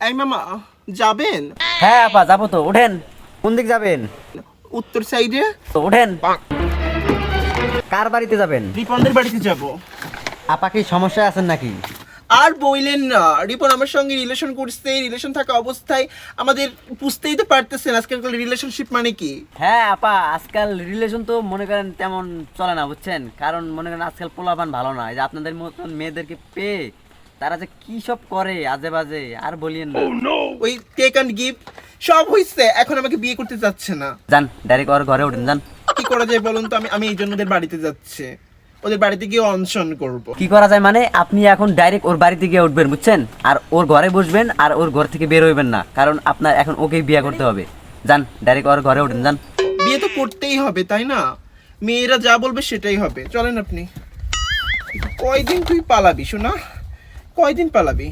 এই মামা যাবেন? হ্যাঁ আপা যাব তো ওঠেন। কোন দিক যাবেন? উত্তর সাইডে? তো ওঠেন। কার বাড়িতে যাবেন? রিপনদের বাড়িতে যাব। আপা কি সমস্যায় আছেন নাকি? আর বইলেন না। রিপন আমার সঙ্গে রিলেশন করছে রিলেশন থাকা অবস্থায় আমাদের বুঝতেই তো পারতেছেন আজকালকার রিলেশনশিপ মানে কি। হ্যাঁ আপা আজকাল রিলেশন তো মনে করেন তেমন চলে না বুঝছেন? কারণ মনে করেন আজকাল পোলাপান ভালো না। এই যে আপনাদের মতন মেয়েদেরকে পেয়ে তারা যে কি সব করে আজে বাজে আর বলিয়েন না। ওই টেক অ্যান্ড গিফট সব হইছে এখন আমাকে বিয়ে করতে যাচ্ছে না। যান ডাইরেক্ট ওর ঘরে ওঠেন যান। কি করা যায় বলুন তো? আমি আমি এই জন্য ওদের বাড়িতে যাচ্ছে। ওদের বাড়িতে গিয়ে অনশন করব। কি করা যায় মানে আপনি এখন ডাইরেক্ট ওর বাড়িতে গিয়ে উঠবেন বুঝছেন? আর ওর ঘরে বসবেন আর ওর ঘর থেকে বের হইবেন না। কারণ আপনার এখন ওকেই বিয়ে করতে হবে। যান ডাইরেক্ট ওর ঘরে উঠেন যান। বিয়ে তো করতেই হবে তাই না? মেয়েরা যা বলবে সেটাই হবে। চলেন আপনি। কয়দিন তুই পালাবি শোনা কয়দিন পালাবি?